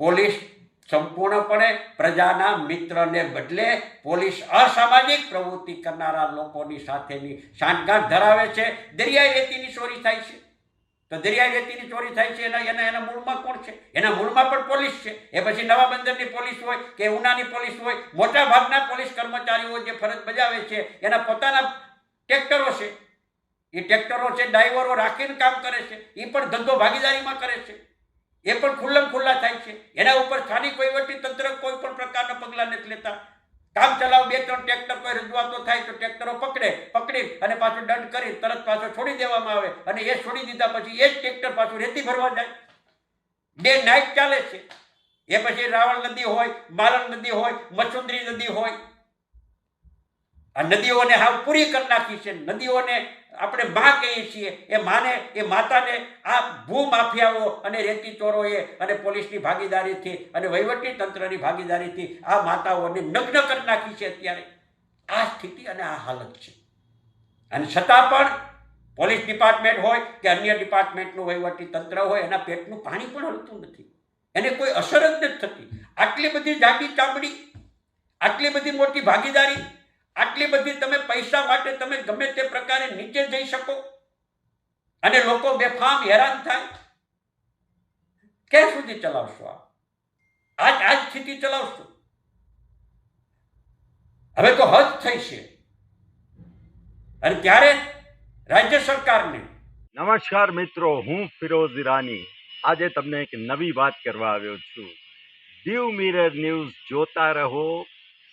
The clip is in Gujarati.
પોલીસ સંપૂર્ણપણે પ્રજાના મિત્રને બદલે પોલીસ અસામાજિક પ્રવૃત્તિ કરનારા લોકોની સાથેની સાંઠગાંઠ ધરાવે છે. દરિયાઈ રેતીની ચોરી થાય છે. તો દરિયાઈ રેતીની ચોરી થાય છે એના એના એના મૂળમાં કોણ છે? એના મૂળમાં પણ પોલીસ છે. એ પછી નવા બંદરની પોલીસ હોય કે ઉનાની પોલીસ હોય, મોટા ભાગના પોલીસ કર્મચારીઓ જે ફરજ બજાવે છે, એના પોતાના ટ્રેક્ટરો છે. એ ટ્રેક્ટરો છે, ડ્રાઈવરો રાખીને કામ કરે છે. એ પણ ધંધો ભાગીદારીમાં કરે છે. એ પણ ખુલ્લમ ખુલ્લા થાય છે. એના ઉપર સ્થાનિક વહીવટી તંત્ર કોઈ પણ પ્રકારના પગલાં નથી લેતા. કામ ચલાવ, બે, ત્રણ ટ્રેક્ટર કોઈ રજૂઆતો થાય તો ટ્રેક્ટરો પકડે, પકડી અને પાછું દંડ કરી, તરત પાછો છોડી દેવામાં આવે અને એ છોડી દીધા પછી એ જ ટ્રેક્ટર પાછું રેતી ભરવા જાય. બે નાઇટ ચાલે છે. એ પછી રાવણ નદી હોય માલણ નદી હોય મચુંદરી નદી હોય. આ નદીઓને હાવ પૂરી કરી નાખી છે. નદીઓને આપણે મા કહીએ છીએ, એ માને, એ માતાને આ ભૂ માફિયાઓ અને રેતી ચોરોએ અને પોલીસની ભાગીદારીથી અને વહીવટી તંત્રની ભાગીદારીથી આ માતાઓને નગ્ન કરી નાખી છે અત્યારે. આ સ્થિતિ અને આ હાલત છે. અને છતાં પણ પોલીસ ડિપાર્ટમેન્ટ હોય કે અન્ય ડિપાર્ટમેન્ટનું વહીવટી તંત્ર હોય, એના પેટનું પાણી પણ હલતું નથી. એને કોઈ અસર જ નથી થતી. આટલી બધી જાડી ચામડી, આટલી બધી મોટી ભાગીદારી આટલી બધી તમે પૈસા માટે તમે ગમે તે પ્રકારે નીચે જઈ શકો. અને લોકો બેફામ હેરાન થાય. ક્યાં સુધી ચલાવશો આ આજ આજ સ્થિતિ ચલાવશો. હવે તો હદ થઈ છે. અને ત્યારે રાજ્ય સરકારને નમસ્કાર મિત્રો, હું ફિરોઝ ઈરાની. આજે તમને એક નવી વાત કરવા આવ્યો છું. દીવ મિરર ન્યૂઝ જોતા રહો.